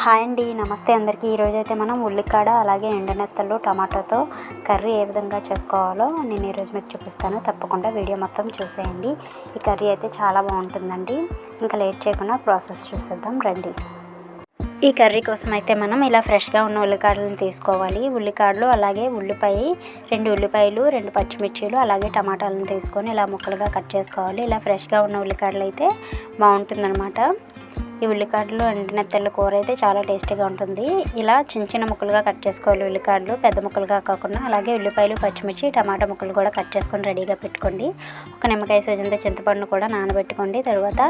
Hi అండి నమస్తే అందరికీ. ఈరోజు అయితే మనం ఉల్లికాడ అలాగే ఎండనెత్తలు టమాటాతో కర్రీ ఏ విధంగా చేసుకోవాలో నేను ఈరోజు మీకు చూపిస్తాను. తప్పకుండా వీడియో మొత్తం చూసేయండి. ఈ కర్రీ అయితే చాలా బాగుంటుందండి. ఇంకా లేట్ చేయకుండా ప్రాసెస్ చూసేద్దాం రండి. ఈ కర్రీ కోసం అయితే మనం ఇలా ఫ్రెష్గా ఉన్న ఉల్లికాడలను తీసుకోవాలి. ఉల్లికాడలు అలాగే ఉల్లిపాయ రెండు ఉల్లిపాయలు రెండు పచ్చిమిర్చీలు అలాగే టమాటాలను తీసుకొని ఇలా ముక్కలుగా కట్ చేసుకోవాలి. ఇలా ఫ్రెష్గా ఉన్న ఉల్లికాడలు అయితే బాగుంటుందన్నమాట. ఈ ఉల్లికాడలు ఎండిన తెల్ల కూర అయితే చాలా టేస్టీగా ఉంటుంది. ఇలా చిన్న చిన్న ముక్కలుగా కట్ చేసుకోవాలి ఉల్లికాడలు. పెద్ద ముక్కలుగా కాకుండా అలాగే ఉల్లిపాయలు పచ్చిమిర్చి టమాటా ముక్కలు కూడా కట్ చేసుకొని రెడీగా పెట్టుకోండి. ఒక నిమ్మకాయ సైజంత చింతపండును కూడా నానబెట్టుకోండి. తర్వాత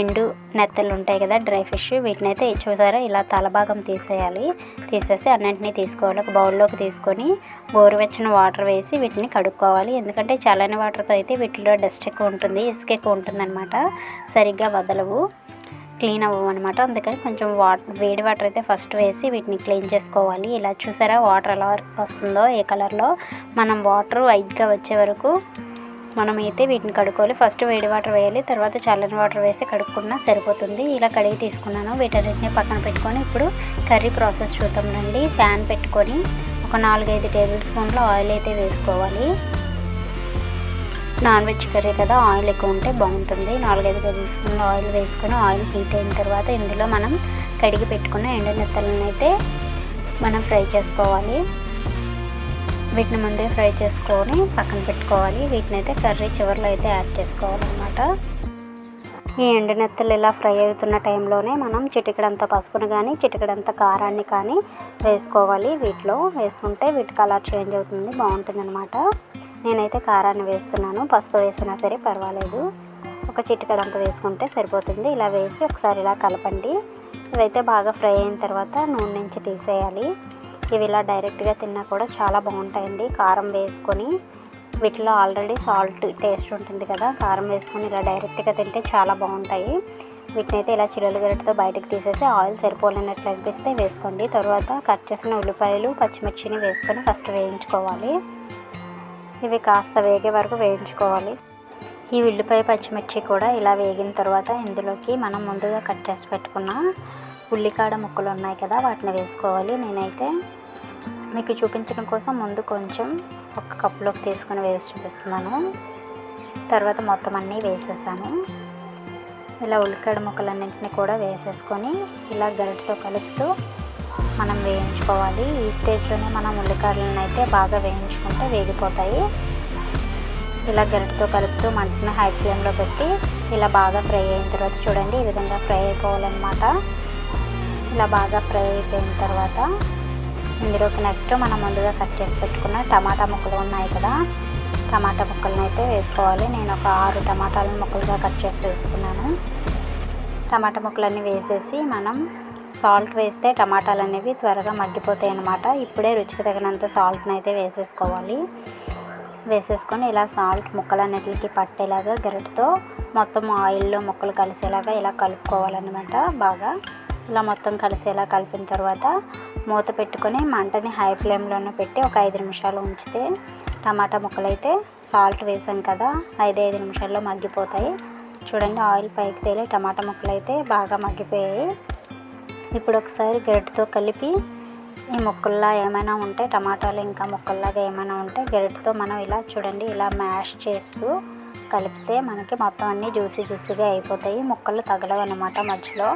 ఎండు నెత్తలు ఉంటాయి కదా డ్రై ఫిష్ వీటిని అయితే చూసారా? ఇలా తలభాగం తీసేయాలి. తీసేసి అన్నింటినీ తీసుకోవాలి. ఒక బౌల్లోకి తీసుకొని గోరువెచ్చని వాటర్ వేసి వీటిని కడుక్కోవాలి. ఎందుకంటే చల్లని వాటర్తో అయితే వీటిలో డస్ట్ ఎక్కువ ఉంటుంది ఇసుక ఎక్కువ ఉంటుంది సరిగ్గా వదలవు. క్లీన్ అవ్వవు అనమాట అందుకని కొంచెం వాటర్ వేడి వాటర్ అయితే ఫస్ట్ వేసి వీటిని క్లీన్ చేసుకోవాలి. ఇలా చూసారా వాటర్ ఎలా వస్తుందో ఏ కలర్లో? మనం వాటర్ వైట్గా వచ్చే వరకు మనం అయితే వీటిని కడుక్కోవాలి. ఫస్ట్ వేడి వాటర్ వేయాలి. తర్వాత చల్లని వాటర్ వేసి కడుక్కున్నా సరిపోతుంది. ఇలా కడిగి తీసుకున్నాను. వీటన్నిటిని పక్కన పెట్టుకొని ఇప్పుడు కర్రీ ప్రాసెస్ చూద్దాం రండి. ప్యాన్ పెట్టుకొని ఒక నాలుగైదు టేబుల్ స్పూన్ల ఆయిల్ అయితే వేసుకోవాలి. నాన్ వెజ్ కర్రీ కదా ఆయిల్ ఎక్కువ ఉంటే బాగుంటుంది. నాలుగైదు టేబుల్ స్పూన్ల ఆయిల్ వేసుకొని ఆయిల్ హీట్ అయిన తర్వాత ఇందులో మనం కడిగి పెట్టుకున్న ఎండనెత్తలను అయితే మనం ఫ్రై చేసుకోవాలి. వీటిని ముందే ఫ్రై చేసుకొని పక్కన పెట్టుకోవాలి. వీటిని అయితే కర్రీ చివరిలో అయితే యాడ్ చేసుకోవాలన్నమాట. ఈ ఎండునెత్తలు ఇలా ఫ్రై అవుతున్న టైంలోనే మనం చిటికడంత పసుపును కానీ చిటికడంత కారాన్ని కానీ వేసుకోవాలి. వీటిలో వేసుకుంటే వీటి కలర్ చేంజ్ అవుతుంది బాగుంటుంది అనమాట నేనైతే కారాన్ని వేస్తున్నాను. పసుపు వేసినా సరే పర్వాలేదు. ఒక చిటికడంత వేసుకుంటే సరిపోతుంది. ఇలా వేసి ఒకసారి ఇలా కలపండి. ఇవైతే బాగా ఫ్రై అయిన తర్వాత నూనె నుంచి తీసేయాలి. ఇవి ఇలా డైరెక్ట్గా తిన్నా కూడా చాలా బాగుంటాయండి. కారం వేసుకొని వీటిలో ఆల్రెడీ సాల్ట్ టేస్ట్ ఉంటుంది కదా కారం వేసుకొని ఇలా డైరెక్ట్గా తింటే చాలా బాగుంటాయి. వీటిని అయితే ఇలా చిల్లలు గరిటతో బయటకు తీసేసి ఆయిల్ సరిపోలేనట్లు అనిపిస్తే వేసుకోండి. తర్వాత కట్ చేసిన ఉల్లిపాయలు పచ్చిమిర్చిని వేసుకొని ఫస్ట్ వేయించుకోవాలి. ఇవి కాస్త వేగే వరకు వేయించుకోవాలి. ఈ ఉల్లిపాయ పచ్చిమిర్చి కూడా ఇలా వేగిన తర్వాత ఇందులోకి మనం ముందుగా కట్ చేసి పెట్టుకున్న ఉల్లికాడ ముక్కలు ఉన్నాయి కదా వాటిని వేసుకోవాలి. నేనైతే మీకు చూపించడం కోసం ముందు కొంచెం ఒక కప్పులోకి తీసుకుని వేసి చూపిస్తున్నాను. తర్వాత మొత్తం అన్నీ వేసేసాను. ఇలా ఉల్లికాడ ముక్కలన్నింటినీ కూడా వేసేసుకొని ఇలా గరిటతో కలుపుతూ మనం వేయించుకోవాలి. ఈ స్టేజ్లోనే మనం ఉల్లికాయలను అయితే బాగా వేయించుకుంటే వేగిపోతాయి. ఇలా గరిటతో కలుపుతూ మంటను హై ఫ్లేమ్లో పెట్టి ఇలా బాగా ఫ్రై అయిన తర్వాత చూడండి ఈ విధంగా ఫ్రై అయిపోవాలన్నమాట. ఇలా బాగా ఫ్రై అయిపోయిన తర్వాత ఇందులోకి నెక్స్ట్ మనం ముందుగా కట్ చేసి పెట్టుకున్న టమాటా ముక్కలు ఉన్నాయి కదా టమాటా ముక్కలను అయితే వేసుకోవాలి. నేను ఒక ఆరు టమాటాలను ముక్కలుగా కట్ చేసి వేసుకున్నాను. టమాటా ముక్కలన్నీ వేసేసి మనం సాల్ట్ వేస్తే టమాటాలు అనేవి త్వరగా మగ్గిపోతాయి అన్నమాట. ఇప్పుడే రుచికి తగినంత సాల్ట్ని అయితే వేసేసుకోవాలి. వేసేసుకొని ఇలా సాల్ట్ ముక్కలన్నిటికి పట్టేలాగా గరిటతో మొత్తం ఆయిల్లో ముక్కలు కలిసేలాగా ఇలా కలుపుకోవాలన్నమాట బాగా. ఇలా మొత్తం కలిసేలా కలిపిన తర్వాత మూత పెట్టుకొని మంటని హై ఫ్లేమ్లోనే పెట్టి ఒక ఐదు నిమిషాలు ఉంచితే టమాటా ముక్కలు అయితే సాల్ట్ వేసాం కదా ఐదు ఐదు నిమిషాల్లో మగ్గిపోతాయి. చూడండి ఆయిల్ పైకి తేలి టమాటా ముక్కలు అయితే బాగా మగ్గిపోయాయి. ఇప్పుడు ఒకసారి గరిటతో కలిపి ఈ ముక్కల్లా ఏమైనా ఉంటే టమాటాలు ఇంకా ముక్కల్లాగా ఏమైనా ఉంటే గరిటతో మనం ఇలా చూడండి ఇలా మ్యాష్ చేస్తూ కలిపితే మనకి మొత్తం అన్నీ జ్యూసీ జ్యూసీగా అయిపోతాయి. ముక్కలు తగలవు అనమాట మధ్యలో.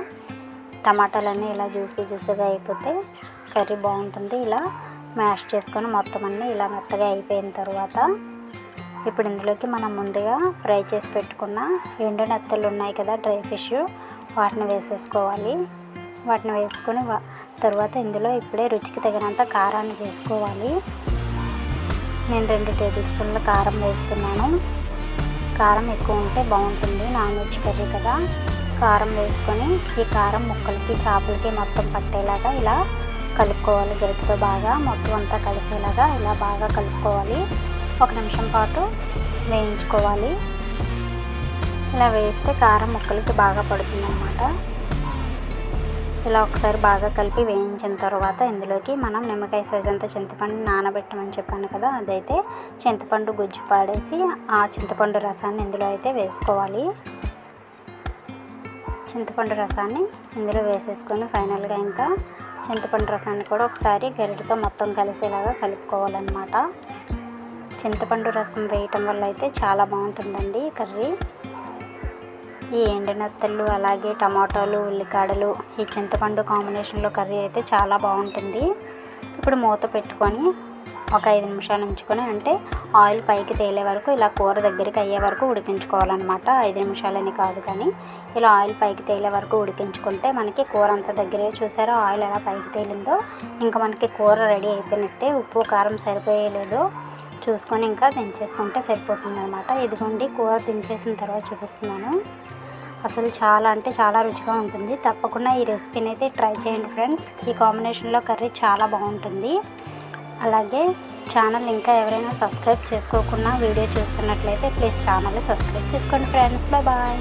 టమాటాలన్నీ ఇలా జ్యూసీ జ్యూసీగా అయిపోతే కర్రీ బాగుంటుంది. ఇలా మ్యాష్ చేసుకొని మొత్తం అన్నీ ఇలా మెత్తగా అయిపోయిన తర్వాత ఇప్పుడు ఇందులోకి మనం ముందుగా ఫ్రై చేసి పెట్టుకున్న ఎండు నెత్తలు ఉన్నాయి కదా డ్రై ఫిష్ వాటిని వేసేసుకోవాలి. వాటిని వేసుకొని తర్వాత ఇందులో ఇప్పుడే రుచికి తగినంత కారాన్ని వేసుకోవాలి. నేను రెండు టేబుల్ స్పూన్ల కారం వేస్తున్నాను. కారం ఎక్కువ ఉంటే బాగుంటుంది. నాన్ వెజ్ కర్రీ కదా. కారం వేసుకొని ఈ కారం ముక్కలకి చేపలకి మొత్తం పట్టేలాగా ఇలా కలుపుకోవాలి. గరిటతో బాగా మొత్తం అంతా కలిసేలాగా ఇలా బాగా కలుపుకోవాలి. ఒక నిమిషం పాటు వేయించుకోవాలి. ఇలా వేస్తే కారం ముక్కలకి బాగా పడుతుంది అన్నమాట ఇలా ఒకసారి బాగా కలిపి వేయించిన తర్వాత ఇందులోకి మనం నిమ్మకాయ సైజ్ అంతా చింతపండు నానబెట్టమని చెప్పాను కదా అదైతే చింతపండు గుజ్జు పాడేసి ఆ చింతపండు రసాన్ని ఇందులో అయితే వేసుకోవాలి. చింతపండు రసాన్ని ఇందులో వేసేసుకొని ఫైనల్గా ఇంకా చింతపండు రసాన్ని కూడా ఒకసారి గరిటతో మొత్తం కలిసేలాగా కలుపుకోవాలన్నమాట. చింతపండు రసం వేయటం వల్ల అయితే చాలా బాగుంటుందండి కర్రీ. ఈ ఎండునత్తళ్ళు అలాగే టమాటాలు ఉల్లికాడలు ఈ చింతపండు కాంబినేషన్లో కర్రీ అయితే చాలా బాగుంటుంది. ఇప్పుడు మూత పెట్టుకొని ఒక ఐదు నిమిషాలు ఉంచుకొని అంటే ఆయిల్ పైకి తేలే వరకు ఇలా కూర దగ్గరికి అయ్యే వరకు ఉడికించుకోవాలన్నమాట. ఐదు నిమిషాలని కాదు కానీ ఇలా ఆయిల్ పైకి తేలే వరకు ఉడికించుకుంటే మనకి కూర అంత దగ్గరే చూసారో ఆయిల్ ఎలా పైకి తేలిందో. ఇంకా మనకి కూర రెడీ అయిపోయినట్టే ఉప్పు కారం సరిపోయలేదు. చూసుకొని ఇంకా దించేసుకుంటే సరిపోతుంది అనమాట ఇదిగోండి కూర దించేసిన తర్వాత చూపిస్తున్నాను. అసలు చాలా అంటే చాలా రుచిగా ఉంటుంది. తప్పకుండా ఈ రెసిపీని అయితే ట్రై చేయండి ఫ్రెండ్స్. ఈ కాంబినేషన్లో కర్రీ చాలా బాగుంటుంది. అలాగే ఛానల్ ఇంకా ఎవరైనా సబ్స్క్రైబ్ చేసుకోకుండా వీడియో చూస్తున్నట్లయితే ప్లీజ్ ఛానల్ని సబ్స్క్రైబ్ చేసుకోండి ఫ్రెండ్స్. Bye bye.